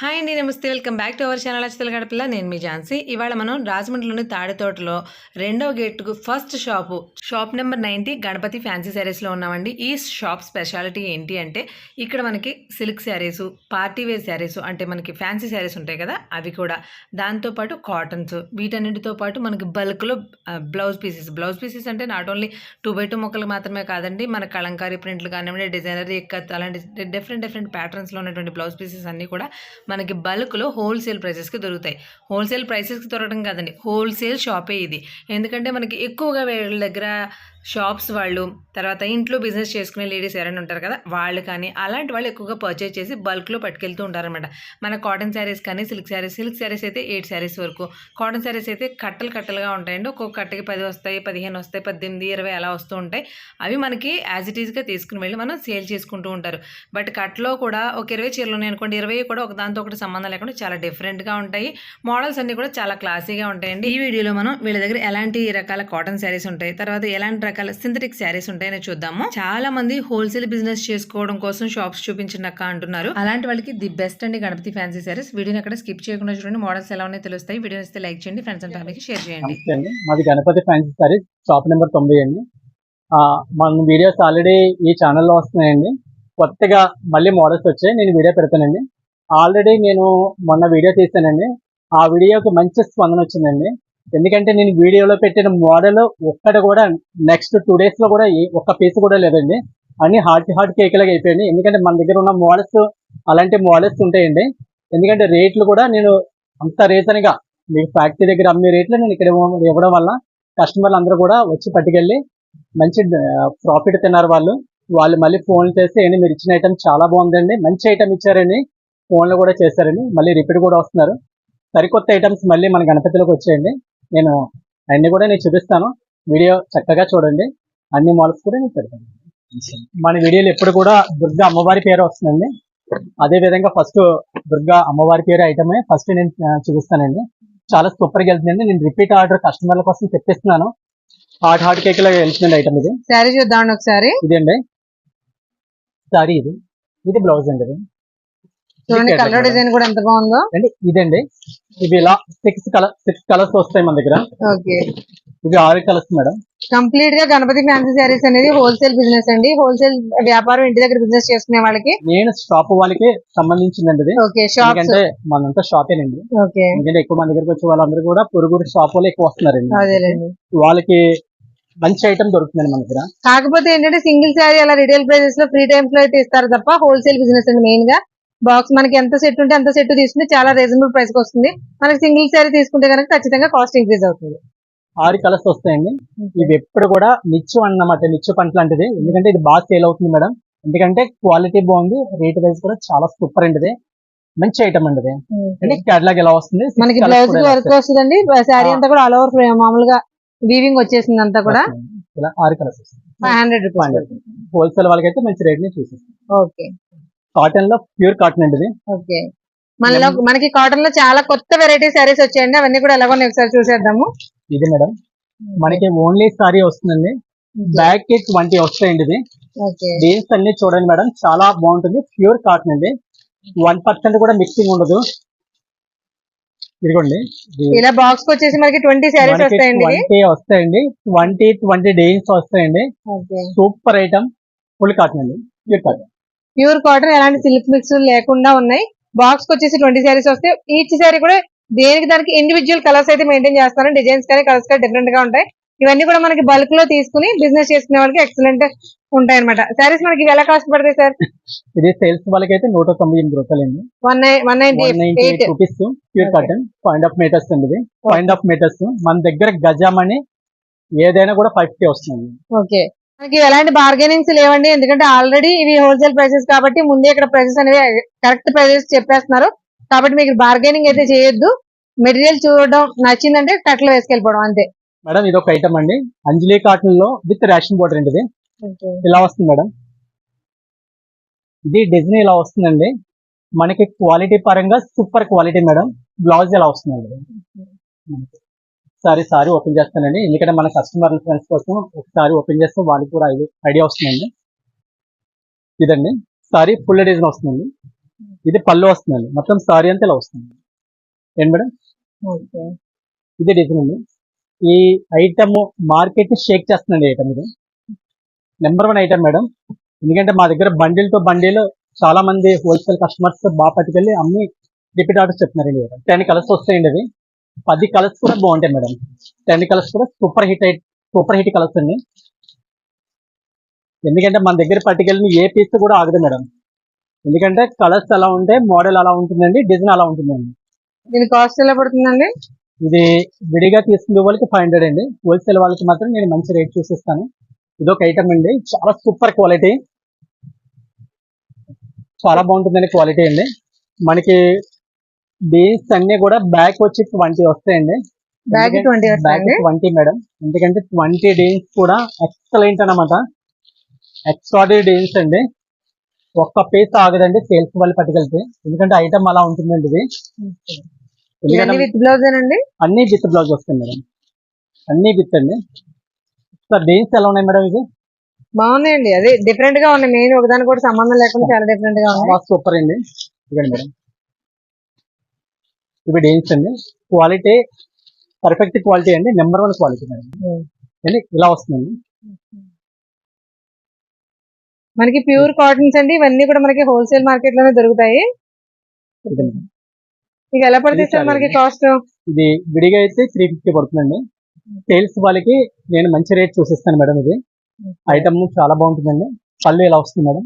Hi అండి నమస్తే. Welcome back to our channel అచ్చతల గడపల్ల. నేను మీ ఝాన్సీ. ఇవాళ మనం రాజమండ్రిలోని తాడితోటలో రెండవ గేట్కు first shop shop number ninety Ganapati fancy శారీస్లో ఉన్నామండి. ఈ షాప్ స్పెషాలిటీ ఏంటి అంటే ఇక్కడ మనకి silk saris party wear saris అంటే మనకి ఫ్యాన్సీ శారీస్ ఉంటాయి కదా అవి కూడా. దాంతోపాటు కాటన్స్ వీటన్నిటితో పాటు మనకి బల్క్లో బ్లౌజ్ పీసెస్. బ్లౌజ్ పీసెస్ అంటే not only two by two మొక్కలు మాత్రమే కాదండి మన కలంకారీ ప్రింట్లు కానివ్వండి డిజైనర్ ఎక్కత్ అలాంటి డిఫరెంట్ డిఫరెంట్ ప్యాటర్న్స్లో ఉన్నటువంటి బ్లౌజ్ పీసెస్ అన్నీ కూడా మనకి బల్క్లో హోల్సేల్ ప్రైసెస్కి దొరుకుతాయి. హోల్సేల్ ప్రైసెస్కి దొరకడం కాదండి. హోల్సేల్ షాపే ఇది. ఎందుకంటే మనకి ఎక్కువగా వీళ్ళ దగ్గర షాప్స్ వాళ్ళు తర్వాత ఇంట్లో బిజినెస్ చేసుకునే లేడీస్ ఎవరైనా ఉంటారు కదా వాళ్ళు కానీ అలాంటి వాళ్ళు ఎక్కువగా పర్చేజ్ చేసి బల్క్లో పట్టుకెళ్తూ ఉంటారనమాట మన కాటన్ శారీస్ కానీ సిల్క్ శారీస్ సిల్క్ శారీస్ అయితే ఎయిట్ శారీస్ వరకు. కాటన్ శారీస్ అయితే కట్టలు కట్టలుగా ఉంటాయండి. ఒక్కొక్క కట్టకి పది వస్తాయి పదిహేను వస్తాయి పద్దెనిమిది ఇరవై అలా వస్తూ ఉంటాయి. అవి మనకి యాజ్ ఇట్ ఈస్గా తీసుకుని వెళ్ళి మనం సేల్ చేసుకుంటూ ఉంటారు. బట్ కట్లో కూడా ఒక ఇరవై చీరలు ఉన్నాయి అనుకోండి ఇరవై కూడా ఒక దాంతో ఒకటి సంబంధం లేకుండా చాలా డిఫరెంట్గా ఉంటాయి. మోడల్స్ అన్నీ కూడా చాలా క్లాసీగా ఉంటాయండి. ఈ వీడియోలో మనం వీళ్ళ దగ్గర ఎలాంటి రకాల కాటన్ శారీస్ ఉంటాయి తర్వాత ఎలాంటి రకరకాల సింథటిక్ శారీస్ ఉంటాయని చూద్దాము. చాలా మంది హోల్సేల్ బిజినెస్ చేసుకోవడం కోసం షాప్స్ చూపించినక్క అంటున్నారు. అలాంటి వాళ్ళకి ది బెస్ట్ అండి గణపతి ఫ్యాన్సీ శారీస్. వీడియోని అక్కడ స్కిప్ చేయకుండా చూడండి. మోడల్స్ ఎలా ఉన్నాయో తెలుస్తాయి. వీడియో ఇస్తే లైక్ చేయండి. ఫ్రెండ్స్ అండ్ ఫ్యామిలీకి షేర్ చేయండి. మాది Ganapati fancy saris shop number తొంభై అండి. మన వీడియోస్ ఆల్రెడీ ఈ ఛానల్లో వస్తున్నాయండి. కొత్తగా మళ్ళీ మోడల్స్ వచ్చాయి. నేను వీడియో పెడతానండి. ఆల్రెడీ నేను మొన్న వీడియో తీసానండి. ఆ వీడియోకి మంచి స్పందన వచ్చిందండి. ఎందుకంటే నేను వీడియోలో పెట్టిన మోడల్ ఒక్కటి కూడా నెక్స్ట్ టూ డేస్లో కూడా ఒక్క పీస్ కూడా లేదండి. అన్ని హార్ట్ హార్ట్ కేక్ అయిపోయింది ఎందుకంటే మన దగ్గర ఉన్న మోడల్స్ అలాంటి మోడల్స్ ఉంటాయండి. ఎందుకంటే రేట్లు కూడా నేను అంత రీజన్ మీ మీకు ఫ్యాక్టరీ దగ్గర అమ్మే రేట్లు నేను ఇక్కడ ఇవ్వడం వల్ల కస్టమర్లు అందరూ కూడా వచ్చి పట్టుకెళ్ళి మంచి ప్రాఫిట్ తిన్నారు వాళ్ళు. వాళ్ళు మళ్ళీ ఫోన్లు చేస్తే ఏంటి మీరు ఇచ్చిన ఐటమ్ చాలా బాగుందండి మంచి ఐటమ్ ఇచ్చారని ఫోన్లు కూడా చేశారని మళ్ళీ రిపీట్ కూడా వస్తున్నారు. సరికొత్త ఐటమ్స్ మళ్ళీ మన గణపతిలోకి వచ్చేయండి. నేను అన్ని కూడా నేను చూపిస్తాను. వీడియో చక్కగా చూడండి. అన్ని మోడల్స్ కూడా నేను పెడతాను. మన వీడియోలో ఎప్పుడు కూడా దుర్గా అమ్మవారి పేరు వస్తుందండి. అదే విధంగా ఫస్ట్ దుర్గా అమ్మవారి పేరు ఐటమే ఫస్ట్ నేను చూపిస్తానండి. చాలా సూపర్గా వెళ్తుందండి. నేను రిపీట్ ఆర్డర్ కస్టమర్ల కోసం తెప్పిస్తున్నాను హాట్ హాట్ కేక్ లాగా వెళ్తుంది ఐటమ్ ఇది. శారీ చూద్దామండి ఒకసారి. ఇదండి. సారీ ఇది. ఇది బ్లౌజ్ అండి ఇది. చూడండి కలర్ డిజైన్ కూడా ఎంత బాగుందో. అండి ఇదండి. ఇవి ఇలా సిక్స్ కలర్ సిక్స్ కలర్స్ వస్తాయి మన దగ్గర. ఓకే. ఇవి ఆరు కలర్స్ మేడం. కంప్లీట్గా గణపతి ఫ్యాన్సీ శారీస్ అనేది హోల్సేల్ బిజినెస్ అండి. హోల్సేల్ వ్యాపారం ఇంటి దగ్గర బిజినెస్ చేసుకునే వాళ్ళకి. నేను షాప్ వాళ్ళకి సంబంధించిందండి ఇది. ఓకే షాప్స్ ఎందుకంటే మనంతా షాపేనండి ఓకే. ఎందుకంటే ఎక్కువ మన దగ్గరకు వచ్చే వాళ్ళందరూ కూడా పొరుగురు షాప్ వాళ్ళు ఎక్కువ వస్తున్నారండి. అదేలేండి. వాళ్ళకి మంచి ఐటమ్ దొరుకుతుందండి మన దగ్గర. కాకపోతే ఏంటంటే సింగిల్ శారీ అలా రిటైల్ ప్రైసెస్లో ఫ్రీ టైమ్స్లో అయితే ఇస్తారు తప్ప హోల్సేల్ బిజినెస్ అండి మెయిన్గా. బాక్స్ మనకి ఎంత సెట్ ఉంటే అంత సెట్ తీసుకుంటే చాలా రీజనబుల్ ప్రైస్కి వస్తుంది. మనకి సింగిల్ శారీ తీసుకుంటే కనుక ఖచ్చితంగా కాస్ట్ ఇంక్రీజ్ అవుతుంది. ఆరు కలర్స్ వస్తాయండి. ఇవి ఎప్పుడు కూడా నిత్యం అన్నమాట నిత్య పంట లాంటిది. ఎందుకంటే ఇది బాగా సేల్ అవుతుంది మేడం. ఎందుకంటే క్వాలిటీ బాగుంది రేట్ వైజ్ కూడా చాలా సూపర్ అండి మంచి ఐటమ్ అండి అంటే క్యాటలాగ్ ఎలా వస్తుంది? మనకి బ్లౌజ్ వర్క్ వస్తుందండి. శారీ. అంతా కూడా ఆల్ ఓవర్ మామూలుగా వీవింగ్ వచ్చేసింది అంతా కూడా. ఇలా ఆరు colours five hundred rupees wholesale వాళ్ళకైతే మంచి రేట్ని చూసేస్తాం. ఓకే. కాటన్లో ప్యూర్ కాటన్ అండి ఇది. ఓకే. మనలో మనకి కాటన్లో చాలా కొత్త వెరైటీ శారీస్ వచ్చాయండి. అవన్నీ కూడా ఎలాగో ఒకసారి చూసేద్దాము. ఇది మేడం మనకి ఓన్లీ సారీ వస్తుందండి. బ్యాక్కి ట్వంటీ వస్తాయండి ఇది. డీల్స్ అన్ని చూడండి మేడం చాలా బాగుంటుంది. ప్యూర్ కాటన్ అండి. వన్ పర్సెంట్ కూడా మిక్సింగ్ ఉండదు. ఇదిగోండి. ఇది ఇలా బాక్స్ వచ్చేసి మనకి ట్వంటీ శారీస్ మనకి వస్తాయండి. ట్వంటీ వస్తాయండి. ట్వంటీ ట్వంటీ డేస్ వస్తాయండి. సూపర్ ఐటమ్ ఫుల్ కాటన్ అండి. ప్యూర్ కాటన్ ప్యూర్ కాటన్ ఎలాంటి సిల్క్ మిక్స్ లేకుండా ఉన్నాయి. బాక్స్కి వచ్చేసి ట్వంటీ శారీస్ వస్తాయి ఈచ్ శారీ కూడా దేనికి దానికి ఇండివిజువల్ కలర్స్ అయితే మెయింటైన్ చేస్తారు డిజైన్స్ కానీ కలర్స్ కానీ డిఫరెంట్గా ఉంటాయి. ఇవన్నీ కూడా మనకి బల్క్లో తీసుకుని బిజినెస్ చేసుకునే వాళ్ళకి ఎక్సలెంట్ ఉంటాయి అనమాట శారీస్ మనకి ఎలా కాస్ట్ పడతాయి సార్ ఇది సేల్స్ వాళ్ళకి అయితే నూట తొంభై ఎనిమిది రూపాయలు అండి one one ninety eight. Rupees pure. Cotton point of metres అండి ఇది. పాయింట్ ఆఫ్ మీటర్స్ మన దగ్గర గజామని ఏదైనా కూడా ఫైవ్ ఫిఫ్టీ వస్తుంది ఓకే మనకి ఎలాంటి బార్గెనింగ్స్ లేవండి. ఎందుకంటే ఆల్రెడీ ఇవి హోల్సేల్ ప్రైసెస్ కాబట్టి ముందే ఇక్కడ ప్రైసెస్ అనేవి కరెక్ట్ ప్రైసెస్ చెప్పేస్తున్నారు. కాబట్టి మీకు బార్గెనింగ్ అయితే చేయొద్దు. మెటీరియల్ చూడడం నచ్చిందంటే కట్టలు వేసుకెళ్ళిపోవడం అంతే. మేడం ఇది ఒక ఐటమ్ అండి. అంజలి కాటన్లో విత్ రేషన్ బోర్డర్ అండి ఇది ఇలా వస్తుంది మేడం. ఇది డిజైన్ ఇలా వస్తుందండి. మనకి క్వాలిటీ పరంగా సూపర్ క్వాలిటీ మేడం. బ్లౌజ్ ఇలా వస్తుందండి? సారీ సారీ ఓపెన్ చేస్తానండి. ఎందుకంటే మన కస్టమర్ ఫ్రెండ్స్ కోసం ఒకసారి ఓపెన్ చేస్తే వాళ్ళకి కూడా ఐడియా వస్తుందండి. ఇదండి. సారీ ఫుల్ డిజైన్ వస్తుందండి. ఇది పళ్ళు వస్తుందండి. మొత్తం సారీ అంతా ఇలా వస్తుంది ఏంటి మేడం? ఇది డిజైన్ అండి. ఈ ఐటమ్ మార్కెట్ షేక్ చేస్తుందండి ఐటమ్ ఇది. Number one item madam. ఎందుకంటే మా దగ్గర బండిల్తో బండిల్ చాలా మంది హోల్సేల్ కస్టమర్స్ బాగా పట్టుకెళ్ళి అమ్మి రిపీట్ ఆర్డర్స్ చెప్తున్నారండి. టెన్ కలర్స్ వస్తాయండి అవి. పది కలర్స్ కూడా బాగుంటాయి మేడం. టెన్ కలర్స్ కూడా super hit super hit colours అండి. ఎందుకంటే మన దగ్గర పట్టుకెళ్ళిన ఏ పీస్ కూడా ఆగదు మేడం. ఎందుకంటే కలర్స్ అలా ఉంటే మోడల్ అలా ఉంటుందండి డిజైన్ అలా ఉంటుందండి. దీని కాస్ట్ ఎలా పడుతుందండి? ఇది విడిగా తీసుకునే వాళ్ళకి ఫైవ్ హండ్రెడ్ అండి. హోల్సేల్ వాళ్ళకి మాత్రం నేను మంచి రేట్ చూసిస్తాను. ఇది ఒక ఐటమ్ అండి. చాలా సూపర్ క్వాలిటీ. చాలా బాగుంటుందండి క్వాలిటీ అండి. మనకి బీన్స్ అన్ని కూడా బ్యాక్ వచ్చి ట్వంటీ వస్తాయండి. Bag twenty back twenty madam ఎందుకంటే ట్వంటీ డేస్ కూడా ఎక్సలెంట్ అన్నమాట. ఎక్స్ట్రాడరీ డేస్ అండి. ఒక్క పీస్ ఆగదండి సేల్స్ వాళ్ళు పట్టుకెళ్తే. ఎందుకంటే ఐటమ్ అలా ఉంటుందండి ఇది. విత్ బ్లౌజ్ అండి అన్ని విత్ బ్లౌజ్ వస్తాయి మేడం అన్ని విత్ అండి. సార్ డీన్స్ ఎలా ఉన్నాయి మేడం ఇది బాగున్నాయండి. అదే డిఫరెంట్గా ఉన్నాయి. మెయిన్ ఒకదాని కూడా సంబంధం లేకుండా చాలా డిఫరెంట్గా ఉన్నాయి. సూపర్ అండి. ఇదండి మేడం ఇవి డీన్స్ అండి. క్వాలిటీ పర్ఫెక్ట్ క్వాలిటీ అండి. Number one quality Hmm. అండి ఇలా వస్తుందండి. మనకి ప్యూర్ కాటన్స్ అండి. ఇవన్నీ కూడా మనకి హోల్సేల్ మార్కెట్లోనే దొరుకుతాయి. ఇక ఎలా పడుతుంది సార్ మనకి. కాస్ట్ ఇది విడిగా అయితే త్రీ ఫిఫ్టీ పడుతుందండి. సేల్స్ వాళ్ళకి నేను మంచి రేట్ చూసిస్తాను మేడం ఇది. ఐటమ్ చాలా బాగుంటుందండి. పళ్ళు ఇలా వస్తుంది మేడం.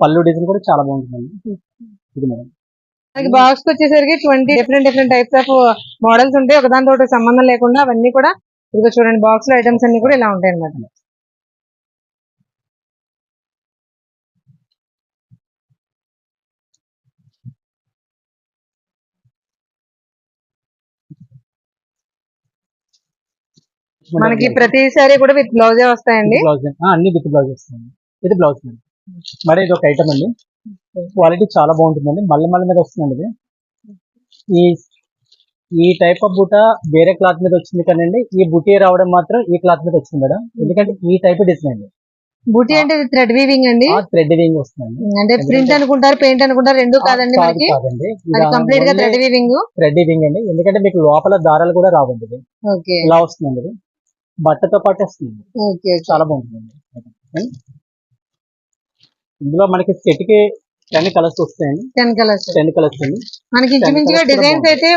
పళ్ళు డిజైన్ కూడా చాలా బాగుంటుందండి. ఇది మేడం. మనకి బాక్స్ వచ్చేసరికి twenty different different types of models ఉంటాయి. ఒకదానితో సంబంధం లేకుండా అవన్నీ కూడా ఇదిగో చూడండి బాక్స్లో ఐటమ్స్ అన్ని కూడా ఇలా ఉంటాయి అన్నమాట. మనకి ప్రతిసారి కూడా విత్ బ్లౌజే వస్తాయండి. అన్ని విత్ బ్లౌజ్ వస్తుంది ఇది బ్లౌజ్ మరి ఇది ఒక ఐటమ్ అండి. క్వాలిటీ చాలా బాగుంటుందండి. మళ్ళీ మళ్ళీ మీద వస్తుందండి ఇది. ఈ ఈ టైప్ ఆఫ్ బూట వేరే క్లాత్ మీద వచ్చింది కానండి ఈ బుటీ రావడం మాత్రం ఈ క్లాత్ మీద వచ్చింది మేడం. ఎందుకంటే ఈ టైప్ డిజైన్ అండి. బూటీ అంటే థ్రెడ్ వీవింగ్ అండి? థ్రెడ్ వేయింగ్ వస్తుందండి. అంటే ప్రింట్ అనుకుంటారు పెయింట్ అనుకుంటారు రెండు కాదండి మనకి? కంప్లీట్గా థ్రెడ్ వీవింగ్ థ్రెడ్ వేయింగ్ అండి. ఎందుకంటే మీకు లోపల దారాలు కూడా రావండి ఇలా వస్తుందండి బట్టతో పాటు వస్తుంది ఓకే. చాలా బాగుంటుందండి. ఇందులో మనకి సెట్కి టెన్ కలర్స్ వస్తాయండి. టెన్ కలర్స్ టెన్ కలర్స్ అండి. మనకి ఇంచుమించుగా డిజైన్స్. అయితే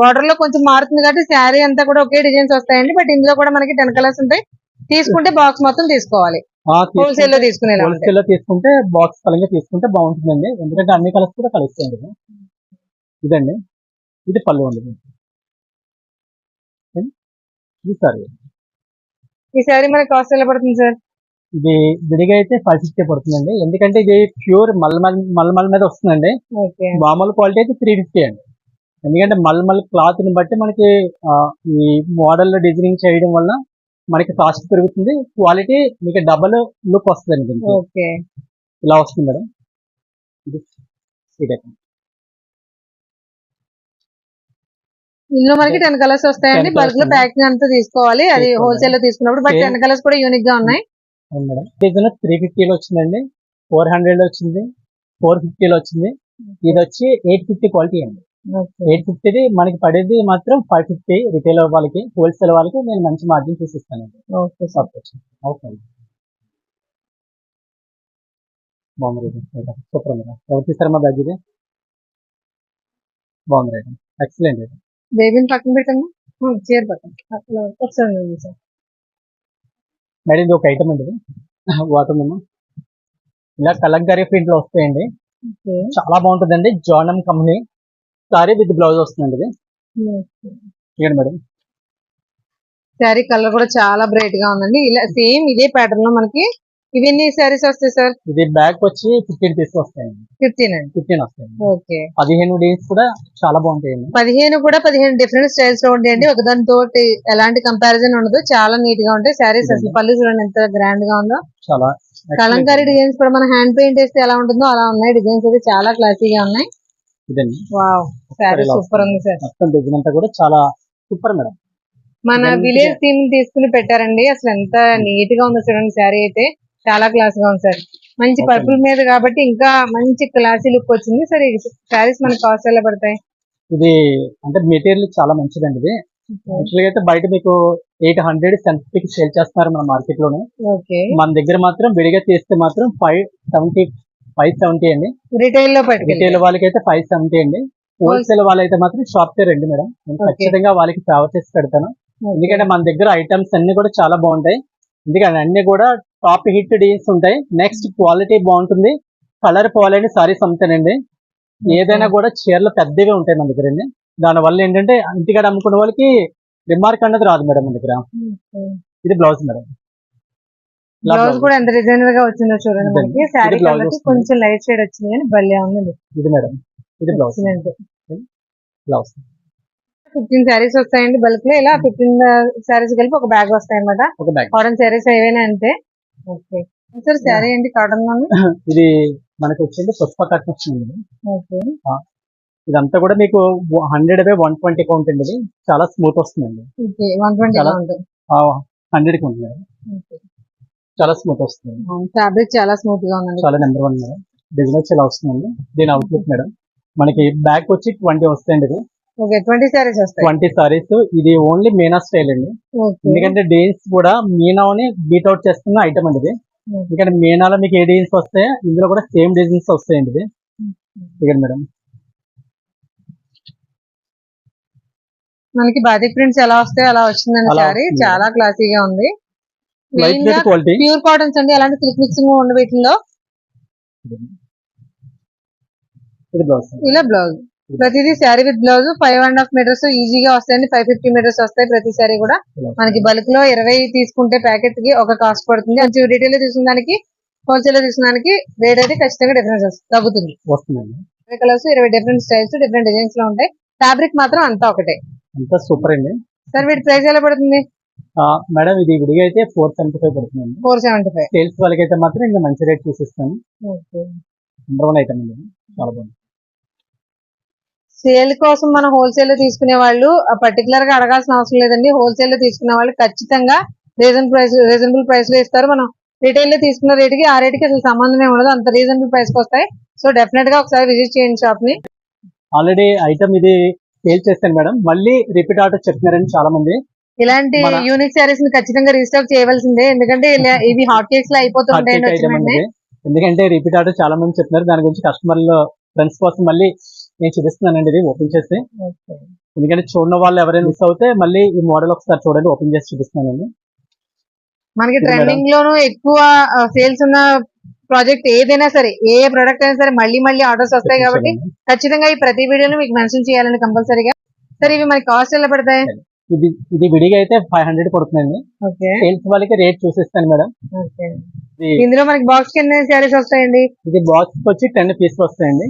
బార్డర్లో కొంచెం మారుతుంది కాబట్టి శారీ అంతా కూడా ఒకే డిజైన్స్ వస్తాయండి. బట్ ఇందులో కూడా మనకి టెన్ కలర్స్ ఉంటాయి. తీసుకుంటే బాక్స్ మొత్తం తీసుకోవాలి. హోల్సేల్లో తీసుకునేలా ఉంటాయి హోల్సేల్లో తీసుకుంటే బాక్స్ పరంగా తీసుకుంటే బాగుంటుందండి. ఎందుకంటే అన్ని కలర్స్ కూడా కలుస్తాయండి. ఇది. ఇదండి. ఇది పళ్ళు అండి. ఇది. ఇది సారీ ఈ శారీ మనకి కాస్ట్ ఎలా పడుతుంది సార్? ఇది విడిగా అయితే ఫైవ్ ఫిఫ్టీ పడుతుందండి. ఎందుకంటే ఇది ప్యూర్ మల్మల్ మల్మల్ మీద వస్తుందండి. మామూలు క్వాలిటీ అయితే త్రీ ఫిఫ్టీ అండి. ఎందుకంటే మల్మల్ క్లాత్ని బట్టి మనకి ఈ మోడల్ డిజైనింగ్ చేయడం వల్ల మనకి కాస్ట్ పెరుగుతుంది. క్వాలిటీ మీకు డబల్ లుక్ వస్తుంది ఓకే. ఇలా వస్తుంది మేడం. ఇది. ఇందులో మనకి టెన్ కలర్స్ వస్తాయండి. 10 బల్క్లో ప్యాకింగ్ అంతా తీసుకోవాలి. అది. హోల్సేల్లో తీసుకున్నప్పుడు బట్. టెన్ కలర్స్ కూడా యూనిక్గా ఉన్నాయి. మేడం. డిజైన్ త్రీ ఫిఫ్టీలో వచ్చిందండి. ఫోర్ హండ్రెడ్ వచ్చింది. ఫోర్ ఫిఫ్టీలో వచ్చింది. ఇది వచ్చి ఎయిట్ ఫిఫ్టీ క్వాలిటీ అండి. ఎయిట్ ఫిఫ్టీది మనకి పడేది మాత్రం ఫైవ్ ఫిఫ్టీ రిటైల్ వాళ్ళకి హోల్సేల్ వాళ్ళకి నేను మంచి మార్జిన్ చూసిస్తానండి ఓకే ఓకే బాగుంది రేటు సూపర్ మేడం. ఎవరు తీసారమ్మా బ్యాగ్ ఇది? బాగుంది ఎక్సలెంట్ బేబీని పక్కన పెట్టమ్మా. చీర పక్కన. ఒకసారి సార్. మేడం ఇది ఒక ఐటమ్ అండి ఇది. వాటర్ మేము ఇలా కలంకారీ ప్రింట్లో వస్తాయండి చాలా బాగుంటుందండి. జానం కంపెనీ సారీ విత్ బ్లౌజ్ వస్తుందండి ఇది. మేడం. శారీ కలర్ కూడా చాలా బ్రైట్గా ఉందండి. ఇలా సేమ్ ఇదే ప్యాటర్న్లో మనకి ఇవన్నీ శారీస్ వస్తాయి సార్ ఇది బ్యాగ్ వచ్చి ఫిఫ్టీన్ పీస్ వస్తాయండి. ఫిఫ్టీన్ అండి. ఫిఫ్టీన్ వస్తాయండి. ఓకే. పదిహేను డేస్ కూడా చాలా బాగుంటాయండి. పదిహేను కూడా పదిహేను డిఫరెంట్ స్టైల్స్లో ఉంటాయండి. ఒకదానితో ఎలాంటి కంపారిజన్ ఉండదు. చాలా నీట్గా ఉంటాయి. శారీస్ అసలు పళ్ళు చూడండి ఎంత గ్రాండ్గా ఉందో. చాలా కలంకారీ. డిజైన్స్ కూడా మన హ్యాండ్ పెయింట్ వేస్తే ఎలా ఉంటుందో అలా ఉన్నాయి. డిజైన్స్ అయితే చాలా క్లాసీగా ఉన్నాయి. ఇదండి. వావ్ ఇలా సూపర్. ఉంది సార్ మొత్తం డిజైన్ అంతా కూడా చాలా సూపర్ మేడం మన విలేజ్ థీమ్ తీసుకుని పెట్టారండి. అసలు ఎంత నీట్గా ఉందో చూడండి. శారీ అయితే చాలా క్లాస్గా ఉంది సార్ మంచి. పర్పుల్ మీద కాబట్టి ఇంకా మంచి క్లాసీ లుక్ వచ్చింది సరే శారీస్ మనకి కాస్ట్ ఎలా పడతాయి? ఇది అంటే మెటీరియల్ చాలా మంచిదండి ఇది. యాక్చువల్గా అయితే బయట మీకు ఎయిట్ హండ్రెడ్ సెవెంటీకి సేల్ చేస్తున్నారు మన మార్కెట్లోనే మన దగ్గర మాత్రం విడిగా తీస్తే మాత్రం ఫైవ్ సెవెంటీ ఫైవ్ సెవెంటీ అండి. రిటైల్లో రిటైల్ వాళ్ళకి అయితే ఫైవ్ సెవెంటీ అండి. హోల్సేల్ వాళ్ళైతే మాత్రం షాప్కి రండి మేడం నేను. ఖచ్చితంగా వాళ్ళకి ఫేవర్ చేసి పెడతాను ఎందుకంటే మన దగ్గర ఐటమ్స్ అన్ని కూడా చాలా బాగుంటాయి. ఎందుకంటే అన్ని కూడా టాప్ హిట్ డీల్స్ ఉంటాయి. నెక్స్ట్ క్వాలిటీ బాగుంటుంది. కలర్ పోవాలని సారీస్ అమ్ముతానండి ఏదైనా కూడా చీరలు పెద్దగా ఉంటాయి మన దగ్గర అండి. దానివల్ల ఏంటంటే ఇంటికాడ అమ్ముకునే వాళ్ళకి రిమార్క్ అన్నది రాదు మేడం మన దగ్గర. ఇది బ్లౌజ్ మేడం. బ్లౌజ్. కూడా ఎంత డిజైనర్గా వచ్చిందో చూడండి. మనకి. శారీ. కొంచెం లైట్ షేడ్ వచ్చింది కానీ భలే ఉంది ఇది మేడం. ఇది బ్లౌజ్ బ్లౌజ్ ఫిఫ్టీన్ శారీస్ వస్తాయండి బల్క్లో. ఇలా ఫిఫ్టీన్ శారీస్ కలిపి ఒక బ్యాగ్ వస్తాయి అనమాట ఒక బ్యాగ్ కాటన్ శారీస్ ఏవైనా అంతే. ఓకే. సార్ శారీ ఏంటి? కాటన్ ఇది మనకి వచ్చింది పుష్ప కట్ వచ్చింది ఓకే. ఇదంతా కూడా మీకు hundred by one twenty count అండి ఇది. చాలా స్మూత్ వస్తుందండి. వన్ ట్వంటీ ఉంటుంది హండ్రెడ్కి మేడం. చాలా స్మూత్ వస్తుంది. ఫ్యాబ్రిక్ చాలా స్మూత్గా ఉందండి. చాలా నెంబర్ వన్ మేడం. బిజినెస్ ఇలా వస్తుందండి. దీని అవుట్లుక్ మేడం. మనకి బ్యాక్ వచ్చి ట్వంటీ వస్తాయండి ఇది. ట్వంటీ వస్తాయి. ట్వంటీ సారీస్ ఇది ఓన్లీ మీనా స్టైల్ అండి. ఎందుకంటే డీన్స్ కూడా మీనాని బీట్ అవుట్ చేస్తున్న ఐటమ్ అండి ఇది. ఎందుకంటే మీనాలో మీకు ఏ డిజైన్స్ వస్తాయో ఇందులో కూడా సేమ్ డిజైన్స్ వస్తాయండి ఇది. ఇక్కడ మేడం. మనకి బాతిక్ ప్రింట్స్ ఎలా వస్తాయి అలా వచ్చిందండి వస్తుంది. చాలా క్లాసీగా ఉంది. ప్యూర్ కాటన్స్ అండి. అలాంటి సిల్క్ మిక్సింగ్ ఉన్న వీటిలో ఇలా బ్లౌజ్. ప్రతిదీ sari with blouse five and half metres ఈజీగా వస్తాయండి. ఫైవ్ ఫిఫ్టీ మీటర్స్ వస్తాయి ప్రతి శారీ కూడా. మనకి బల్క్లో ఇరవై తీసుకుంటే ప్యాకెట్కి ఒక కాస్ట్ పడుతుంది. కొంచెం రిటైల్లో తీసుకున్న దానికి హోల్సేల్లో తీసుకున్న దానికి రేట్ అయితే ఖచ్చితంగా డిఫరెన్స్ తగ్గుతుంది. ఇరవై కలర్స్ ఇరవై డిఫరెంట్ స్టైల్స్ డిఫరెంట్ డిజైన్స్లో ఉంటాయి. ఫ్యాబ్రిక్ మాత్రం అంతా ఒకటే. అంతా సూపర్ అండి. సార్ వీటి ప్రైస్ ఎలా పడుతుంది? మేడం ఇది విడిగా అయితే ఫోర్ సెవెంటీ ఫైవ్ పడుతుందండి. ఫోర్ సెవెంటీ ఫైవ్ సేల్స్ వాళ్ళకి అయితే మాత్రం ఇంకా మంచి రేట్ చూసిస్తాను నెంబర్ వన్ ఐటమ్ అండి. చాలా బాగుంది. సేల్ కోసం మనం హోల్సేల్లో తీసుకునే వాళ్ళు పర్టికులర్గా అడగాల్సిన అవసరం లేదండి. హోల్సేల్లో తీసుకునే వాళ్ళు ఖచ్చితంగా రీజనబుల్ ప్రైస్ రీజనబుల్ ప్రైస్లో ఇస్తారు. మనం రిటైల్లో తీసుకున్న రేట్కి ఆ రేట్కి అసలు సంబంధమే ఉండదు. అంత రీజనబుల్ ప్రైస్ వస్తాయి. సో డెఫినెట్గా ఒకసారి విజిట్ చేయండి షాప్ని. ఆల్రెడీ ఐటమ్ ఇది సేల్ చేస్తాను మేడం. మళ్ళీ రిపీట్ ఆర్డర్ చెప్తున్నారండి చాలా మంది ఇలాంటి యూనిక్ సారీస్ని ఖచ్చితంగా రీస్టాక్ చేయవలసిందే. ఎందుకంటే ఇవి హాట్ కేక్స్లో అయిపోతూ ఉంటాయండి ఐటమ్ వచ్చిన అండి. వెంటనే. ఇది. ఎందుకంటే రిపీట్ ఆర్డర్ చాలా మంది చెప్తున్నారు. దాని గురించి కస్టమర్లు ఫ్రెండ్స్ కోసం మళ్ళీ నేను చూపిస్తున్నానండి ఇది ఓపెన్ చేసి. ఎందుకంటే చూడని వాళ్ళు ఎవరైనా మిస్ అవుతే మళ్ళీ ఈ మోడల్ ఒకసారి చూడండి ఓపెన్ చేసి చూపిస్తున్నానండి. మనకి. ట్రెండింగ్ లోను ఎక్కువ సేల్స్ ఉన్న ప్రాజెక్ట్ ఏదైనా సరే ఏ ప్రొడక్ట్ అయినా సరే మళ్ళీ మళ్ళీ ఆర్డర్స్ వస్తాయి కాబట్టి ఖచ్చితంగా ఈ ప్రతి వీడియోలో మీకు మెన్షన్ చేయాలని కంపల్సరీగా సరే ఇవి మనకి కాస్ట్ ఎలా పడతాయి? ఇది ఇది విడిగా అయితే ఫైవ్ హండ్రెడ్ పడుతుందండి సేల్స్ వాళ్ళకి రేట్ చూసిస్తాను మేడం. ఇందులో మనకి బాక్స్ కింద శారీస్ వస్తాయండి? ఇది బాక్స్ వచ్చి టెన్ పీస్ వస్తాయండి.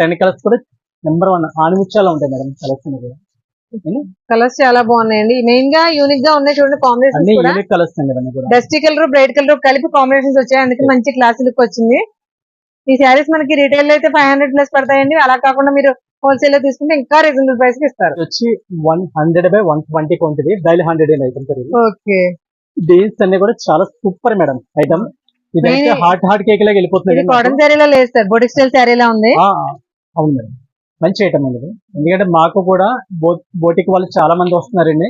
టెన్ కలర్స్ కూడా నెంబర్ వన్ ఆనిముత్యాలు ఉంటాయి మేడం కలర్స్ కూడా. కలర్స్ చాలా బాగున్నాయండి. మెయిన్గా యూనిక్గా ఉన్నాయి చూడండి కూడా. డస్టీ కలర్ బ్రైట్ కలర్ కలిపి కాంబినేషన్స్ వచ్చాయి. అందుకే మంచి క్లాస్ లుక్ వచ్చింది. ఈ శారీస్ మనకి రిటైల్ అయితే ఫైవ్ హండ్రెడ్ ప్లస్ పడతాయండి. అలా కాకుండా మీరు హోల్సేల్లో తీసుకుంటే ఇంకా రీజనబుల్ ప్రైస్కి ఇస్తారు. వచ్చి one hundred by one twenty ఉంటుంది daily hundred item okay. Deals అన్ని కూడా చాలా సూపర్ మేడం ఐటమ్ ఇదైతే హాట్ హాట్ కేక్ లాగా వెళ్ళిపోతుంది కాటన్ శారీలో లేదు సార్ బొటిక్ స్టైల్ శారీలా ఉంది. అవును మేడం మంచి ఐటమ్ అండి ఎందుకంటే మాకు కూడా బోటిక్ వాళ్ళు చాలా మంది వస్తున్నారండి.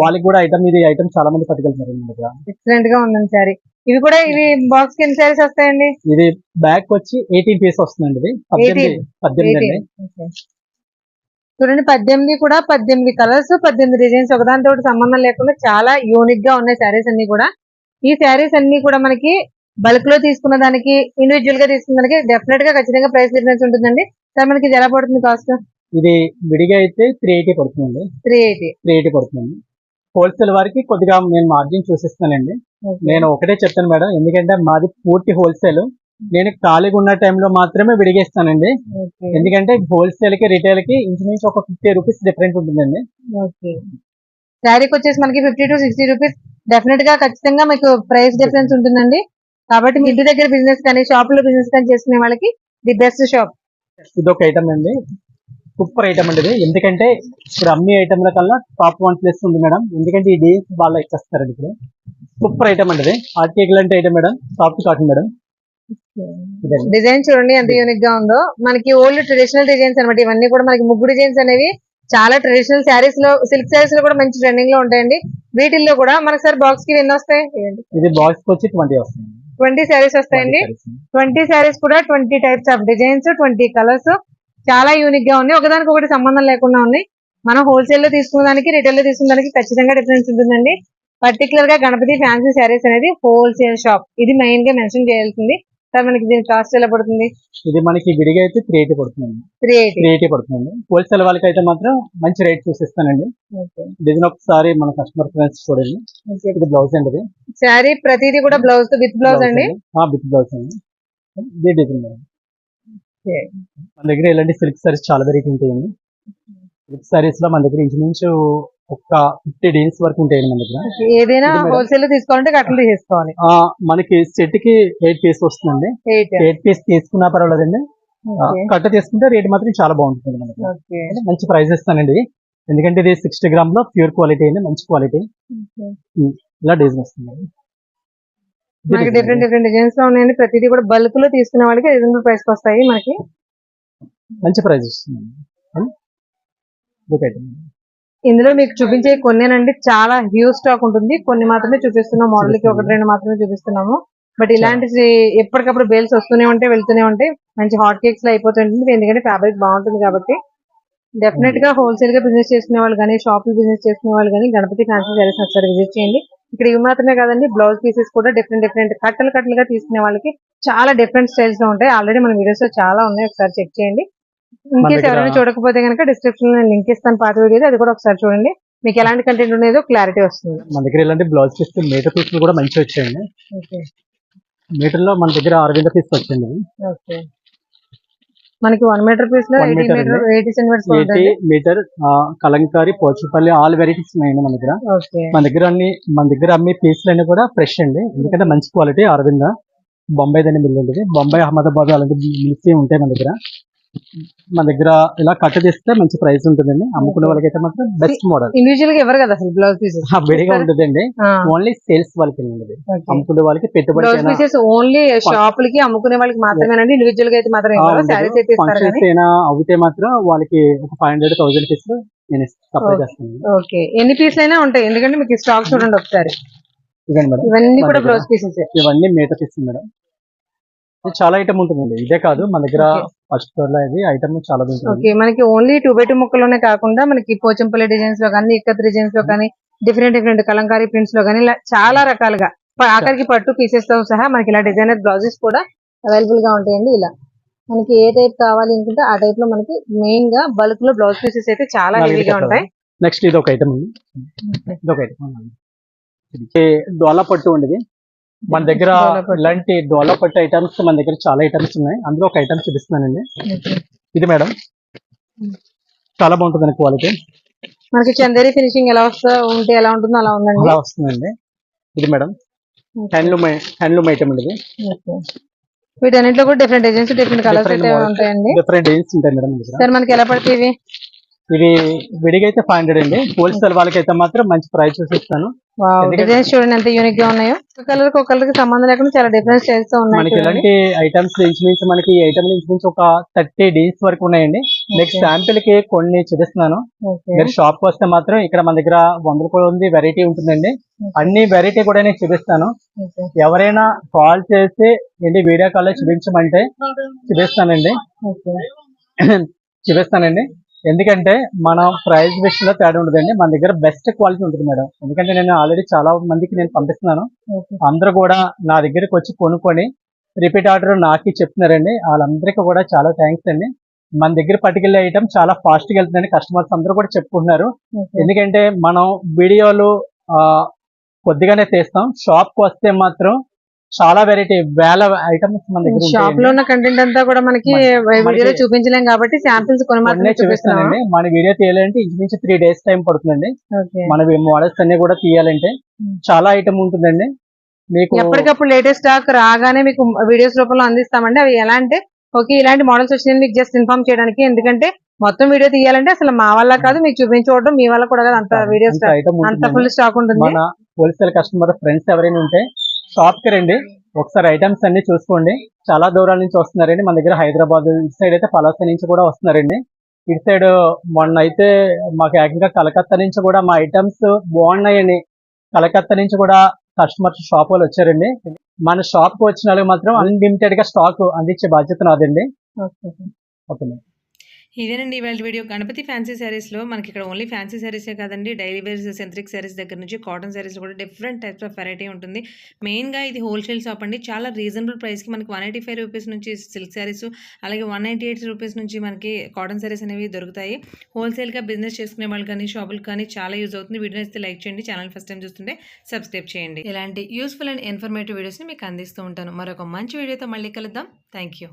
వాళ్ళకి కూడా ఐటమ్ ఇది ఐటమ్ చాలా మంది పట్టుకెళ్తున్నారు ఎక్సలెంట్గా ఉందండి శారీ ఇవి కూడా ఇవి బాక్స్ కింద శారీస్ వస్తాయండి? ఇది బ్యాక్ వచ్చి ఎయిటీన్ పీస్ వస్తుందండి ఇది. పద్దెనిమిది పద్దెనిమిది అండి. 18. చూడండి పద్దెనిమిది కూడా పద్దెనిమిది కలర్స్ పద్దెనిమిది డిజైన్స్ ఒకదానితో సంబంధం లేకుండా చాలా యూనిక్గా ఉన్నాయి శారీస్ అన్ని కూడా. ఈ శారీస్ అన్ని కూడా మనకి బల్క్లో తీసుకున్న దానికి ఇండివిజువల్గా తీసుకున్న దానికి డెఫినెట్గా ఖచ్చితంగా ప్రైస్ డిఫరెన్స్ ఉంటుందండి. సార్ మనకి ఎలా పడుతుంది కాస్ట్ ఇది విడిగా అయితే త్రీ ఎయిటీ పడుతుందండి. త్రీ ఎయిటీ త్రీ ఎయిటీ పడుతుంది హోల్సేల్ వారికి కొద్దిగా నేను మార్జిన్ చూసిస్తానండి నేను ఒకటే చెప్తాను మేడం. ఎందుకంటే మాది పూర్తి హోల్సేల్. నేను ఖాళీగా ఉన్న టైంలో మాత్రమే విడిగేస్తానండి. ఎందుకంటే హోల్సేల్కి రిటైల్కి ఇంచుమించు ఒక ఫిఫ్టీ రూపీస్ డిఫరెంట్ ఉంటుందండి. ఓకే. శారీకి వచ్చేసి మనకి ఫిఫ్టీ టు సిక్స్టీ రూపీస్ డెఫినెట్గా ఖచ్చితంగా మీకు ప్రైస్ డిఫరెన్స్ ఉంటుందండి. కాబట్టి మీ ఇంటి దగ్గర బిజినెస్ కానీ షాప్లో బిజినెస్ కానీ చేసుకునే వాళ్ళకి ది బెస్ట్ షాప్. ఇది ఒక ఐటమ్ అండి. సూపర్ ఐటమ్ అండి ఇది. ఎందుకంటే ఇప్పుడు అన్ని ఐటమ్ల కల్లా టాప్ వన్ ప్లేస్ ఉంది మేడం. ఎందుకంటే ఈ డీల్స్ వాళ్ళు ఇచ్చేస్తారండి ఇప్పుడు. సూపర్ ఐటమ్ అండి ఇది. కేక్ లాంటి item madam. Soft cotton madam. Design చూడండి ఎంత యూనిక్గా ఉందో. మనకి ఓల్డ్ ట్రెడిషనల్ డిజైన్స్ అనమాట ఇవన్నీ కూడా మనకి ముగ్గు డిజైన్స్ అనేవి చాలా ట్రెడిషనల్ శారీస్లో సిల్క్ శారీస్లో కూడా మంచి ట్రెండింగ్లో ఉంటాయండి. వీటిల్లో కూడా మనకి సార్ బాక్స్కి ఎన్ని వస్తాయి? ఇది బాక్స్కి వచ్చి ట్వంటీ వస్తుంది ట్వంటీ శారీస్ వస్తాయండి. ట్వంటీ శారీస్ కూడా twenty types of designs twenty colours చాలా యూనిక్గా ఉన్నాయి ఒకదానికి ఒకటి సంబంధం లేకుండా ఉన్నాయి మనం హోల్సేల్లో తీసుకున్న దానికి రిటైల్లో తీసుకున్న దానికి ఖచ్చితంగా డిఫరెన్స్ ఉంటుందండి. పర్టికులర్గా గణపతి ఫ్యాన్సీ శారీస్ అనేది హోల్సేల్ షాప్ ఇది మెయిన్గా మెన్షన్ చేయాల్సింది. సార్ మనకి దీని కాస్ట్ ఎలా పడుతుంది? ఇది మనకి విడిగా అయితే త్రీ ఎయిటీ పడుతుంది త్రీ ఎయిటీ త్రీ ఎయిటీ పడుతుంది హోల్సేల్ వాళ్ళకి అయితే మాత్రం మంచి రేట్ చూసిస్తానండి. డిజైన్ ఒకసారి మన కస్టమర్ ఫ్రెండ్స్ చూడండి. ఇది బ్లౌజ్ అండి ఇది. శారీ ప్రతిదీ కూడా బ్లౌజ్ విత్ బ్లౌజ్ అండి? విత్ బ్లౌజ్ అండి. ఇది డిజైన్. మన దగ్గర ఇలాంటి సిల్క్ సారీస్ చాలా వెరైటీ ఉంటాయండి. సిల్క్ సారీస్లో మన దగ్గర ఇంచుమించు ఒక ఫిఫ్టీ డేస్ వరకు ఉంటాయండి మన దగ్గర. ఏదైనా. హోల్సేల్ తీసుకోవాలంటే అట్లా తీసుకోవాలి. మనకి సెట్కి ఎయిట్ పీస్ వస్తుందండి. ఎయిట్ పీస్ తీసుకున్నా పర్వాలేదండి. కట్ట తీసుకుంటే రేట్ మాత్రం చాలా బాగుంటుంది మనకి మంచి ప్రైస్ ఇస్తానండి ఎందుకంటే ఇది సిక్స్టీ గ్రామ్లో ప్యూర్ క్వాలిటీ అండి మంచి క్వాలిటీ ఇలా డిజైన్ వస్తుంది మనకి డిఫరెంట్. డిఫరెంట్ డిజైన్స్లో ఉన్నాయండి. ప్రతిదీ కూడా బల్క్లో తీసుకునే వాళ్ళకి రీజనబుల్ ప్రైస్ వస్తాయి మనకి. మంచి ప్రైస్ ఇందులో మీకు చూపించే కొన్నేనండి. చాలా హ్యూజ్ స్టాక్ ఉంటుంది. కొన్ని మాత్రమే చూపిస్తున్నాం మోడల్కి ఒకటి రెండు మాత్రమే చూపిస్తున్నాము. బట్ ఇలాంటి ఎప్పటికప్పుడు బేల్స్ వస్తూనే ఉంటాయి వెళ్తూనే ఉంటాయి. మంచి హాట్ కేక్స్లో అయిపోతుంటుంది ఎందుకంటే ఫ్యాబ్రిక్ బాగుంటుంది కాబట్టి. డెఫినెట్గా హోల్సేల్గా బిజినెస్ చేసుకునే వాళ్ళు కానీ షాప్ బిజినెస్ చేసుకునే వాళ్ళు కానీ గణపతి ఫ్యాన్సీ సారీస్ ఒకసారి విజిట్ చేయండి. ఇక్కడ ఇవి మాత్రమే కాదండి బ్లౌజ్ పీసెస్ కూడా డిఫరెంట్ డిఫరెంట్ కట్టలు కట్టలుగా తీసుకునే వాళ్ళకి చాలా డిఫరెంట్ స్టైల్స్లో ఉంటాయి. ఆల్రెడీ మన వీడియోస్లో చాలా ఉన్నాయి. ఒకసారి చెక్ చేయండి. ఇన్ మన కేసు దగ్గర- ఎవరైనా చూడకపోతే కనుక డిస్క్రిప్షన్లో లింక్ ఇస్తాను పాత వీడియో అది కూడా ఒకసారి చూడండి. మీకు ఎలాంటి కంటెంట్ ఉండేదో క్లారిటీ వస్తుంది. మన దగ్గర ఇలాంటి బ్లౌజ్ పీస్ మీటర్ పీస్లు కూడా మంచి వచ్చాయండి. మీటర్లో మన దగ్గర అరవింద పీస్ వచ్చింది. మనకి one metre పీస్లో eighty metre eighty centimetres metre Kalamkari Pochampally all varieties ఉన్నాయండి మన దగ్గర. మన దగ్గర అన్ని మన దగ్గర అమ్మే పీసులు అన్ని కూడా ఫ్రెష్ అండి. ఎందుకంటే మంచి క్వాలిటీ అరవింద బొంబాయి దాన్ని మిల్ ఉంటుంది బొంబాయి అహ్మదాబాద్ అలాంటి మిల్స్ ఉంటాయి మన దగ్గర. మన దగ్గర ఇలా కట్ట తీస్తే మంచి ప్రైస్ ఉంటుందండి. అమ్ముకునే వాళ్ళకైతే మాత్రం బెస్ట్ మోడల్ ఇండివిజువల్గా ఎవరు కదా అసలు బ్లౌజ్ పీసెస్ విడిగా ఉంటుందండి. ఓన్లీ సేల్స్ వాళ్ళకి ఉండదు అమ్ముకునే వాళ్ళకి పెట్టుబడి పీసెస్ ఓన్లీ షాపులకి అమ్ముకునే వాళ్ళకి మాత్రమేనండి? ఇండివిజువల్గా అయితే మాత్రం అవుతే మాత్రం వాళ్ళకి ఒక ఫైవ్ హండ్రెడ్ థౌసండ్ పీస్ నేను సప్లై. చేస్తాను. ఓకే ఎన్ని పీసులు అయినా ఉంటాయి. ఎందుకంటే మీకు స్టాక్ చూడండి ఒకసారి. ఇవన్నీ కూడా బ్లౌజ్ పీసెస్ ఇవన్నీ మీటర్ పీస్ మేడం. చాలా ఐటమ్ ఉంటుందండి. ఇదే కాదు మన దగ్గర. ఫస్ట్ ఫ్లోర్లో ఇది ఐటమ్ చాలా ఓకే మనకి ఓన్లీ టూ బై టూ ముక్కలోనే కాకుండా మనకి పోచంపల్లి డిజైన్స్లో కానీ ఇక్కత్ డిజైన్స్లో కానీ డిఫరెంట్ డిఫరెంట్ కలంకారీ ప్రింట్స్లో కానీ ఇలా చాలా రకాలుగా ఆఖరికి పట్టు పీసెస్తో సహా మనకి ఇలా డిజైనర్ బ్లౌజెస్ కూడా అవైలబుల్గా ఉంటాయండి ఇలా. మనకి ఏ టైప్ కావాలి అనుకుంటే ఆ టైప్లో మనకి మెయిన్గా బల్క్లో బ్లౌజ్ పీసెస్ అయితే చాలా హెవీగా. ఉంటాయి. నెక్స్ట్ ఇది ఒక ఐటమ్ ఉంది. ఇది ఒక ఐటమ్ డోలా పట్టు ఉండేది. మన దగ్గర. ఇలాంటి డోలా పట్టు ఐటమ్స్ మన దగ్గర చాలా ఐటమ్స్ ఉన్నాయి. అందులో ఒక ఐటమ్ చూపిస్తున్నానండి. ఇది మేడం. చాలా బాగుంటుందండి క్వాలిటీ మనకి చందేరి ఫినిషింగ్ ఎలా వస్తా ఉంటే ఎలా ఉంటుందో అలా ఉందండి. అలా వస్తుందండి. ఇది మేడం. హ్యాండ్లూమ్ హ్యాండ్లూమ్ ఐటమ్ అండి ఇది. వీటన్నిటిలో కూడా డిఫరెంట్ డిజైన్స్ డిఫరెంట్ కలర్స్ అయితే. ఉంటాయండి. డిఫరెంట్ డిజైన్స్ ఉంటాయి మేడం. సార్ మనకి ఎలా పడతాయి ఇవి? ఇవి విడిగా అయితే ఫైవ్ హండ్రెడ్ అండి. హోల్సేల్ వాళ్ళకి అయితే మాత్రం మంచి ప్రైస్ ఇస్తాను. డిజైన్స్ చూడండి ఎంత యూనిక్గా ఉన్నాయో. ఒక కలర్ ఒక కలర్కి సంబంధం లేకుండా చాలా డిఫరెన్స్ స్టైల్స్తో ఉన్నాయి మనకి. ఇలాంటి ఐటమ్స్ ఇంచుమించు మనకి ఈ ఐటమ్ ఇంచుమించు ఒక థర్టీ డేస్ వరకు ఉన్నాయండి. నెక్స్ట్. శాంపిల్కి కొన్ని చూపిస్తున్నాను. మీరు షాప్కి వస్తే మాత్రం ఇక్కడ మన దగ్గర వందల కూడా ఉంది వెరైటీ ఉంటుందండి. అన్ని వెరైటీ కూడా నేను చూపిస్తాను. ఎవరైనా కాల్ చేసి ఏంటి వీడియో కాల్లో చూపించమంటే చూపిస్తానండి. చూపిస్తానండి. ఎందుకంటే మనం ప్రైస్ విషయంలో తేడా ఉండదండి. మన దగ్గర బెస్ట్ క్వాలిటీ ఉంటుంది మేడం. ఎందుకంటే నేను ఆల్రెడీ చాలా మందికి నేను పంపిస్తున్నాను. అందరూ కూడా నా దగ్గరికి వచ్చి కొనుక్కొని రిపీట్ ఆర్డర్ నాకు చెప్తున్నారండి. వాళ్ళందరికీ కూడా చాలా థ్యాంక్స్ అండి. మన దగ్గర పట్టుకెళ్ళే ఐటమ్ చాలా ఫాస్ట్గా వెళ్తుందని కస్టమర్స్ అందరూ కూడా చెప్పుకుంటున్నారు. ఎందుకంటే మనం వీడియోలు కొద్దిగానే తీస్తాం. షాప్కి వస్తే మాత్రం చాలా వెరైటీ వేల ఐటమ్స్ మన దగ్గర షాప్లో. ఉన్న కంటెంట్ అంతా కూడా మనకి వీడియోలో చూపించలేం కాబట్టి శాంపిల్స్ కొన్ని మాత్రమే చూపిస్తానండి. మన వీడియో తీయాలంటే ఇంచుమించు త్రీ డేస్ టైం పడుతుందండి. మన మోడల్స్ అన్ని కూడా తీయాలంటే చాలా ఐటమ్ ఉంటుందండి. మీకు ఎప్పటికప్పుడు లేటెస్ట్ స్టాక్ రాగానే మీకు వీడియోస్ రూపంలో అందిస్తామండి. అవి ఎలా అంటే ఓకే ఇలాంటి మోడల్స్ వచ్చినాయి మీకు జస్ట్ ఇన్ఫార్మ్ చేయడానికి. ఎందుకంటే మొత్తం వీడియో తీయాలంటే అసలు మా వల్ల కాదు మీకు చూపించుకోవడం మీ వల్ల కూడా కాదు. అంత వీడియో అంత. ఫుల్ స్టాక్ ఉంటుంది. మన హోల్సేల్ కస్టమర్ ఫ్రెండ్స్ ఎవరైనా ఉంటే షాప్కి రండి. ఒకసారి ఐటమ్స్ అన్ని చూసుకోండి. చాలా దూరాల నుంచి వస్తున్నారండి. మన దగ్గర హైదరాబాద్ ఇటు సైడ్ అయితే పలాస నుంచి కూడా వస్తున్నారండి. ఇటు సైడ్ మొన్న అయితే మాకు ఏకంగా కలకత్తా నుంచి కూడా మా ఐటమ్స్ బాగున్నాయండి. కలకత్తా నుంచి కూడా కస్టమర్స్ షాప్ వాళ్ళు వచ్చారండి. మన షాప్కు వచ్చిన వాళ్ళకి మాత్రం అన్లిమిటెడ్గా స్టాక్ అందించే బాధ్యత నాదండి. ఓకే ఇదేనండి ఇవాళ వీడియో. గణపతి ఫ్యాన్సీ శారీస్లో మనకి ఇక్కడ ఓన్లీ ఫ్యాన్సీ శారీసే కాదండి. డైలీ వేర్స్ సెంట్రిక్ శారీస్ దగ్గర నుంచి కాటన్ శారీస్ కూడా డిఫరెంట్ టైప్స్ ఆఫ్ వెరైటీ ఉంటుంది. మెయిన్గా ఇది హోల్సేల్ షాప్ అండి. చాలా రీజనబుల్ ప్రైస్కి మనకి వన్ ఎయిటీ ఫైవ్ రూపీస్ నుంచి సిల్క్ శారీస్ అలాగే వన్ నైంటీ ఎయిట్ రూపీస్ నుంచి మనకి కాటన్ శారీస్ అనేవి దొరుకుతాయి. హోల్సేల్గా బిజినెస్ చేసుకునే వాళ్ళు కానీ షాపులు కానీ చాలా యూజ్ అవుతుంది. వీడియో అయితే లైక్ చేయండి. ఛానల్ ఫస్ట్ టైం చూస్తుంటే సబ్స్క్రైబ్ చేయండి. ఇలాంటి యూస్ఫుల్ అండ్ ఇన్ఫర్మేటివ్ వీడియోస్ని మీకు అందిస్తూ ఉంటాను. మరొక మంచి వీడియోతో మళ్ళీ కలుద్దాం. Thank you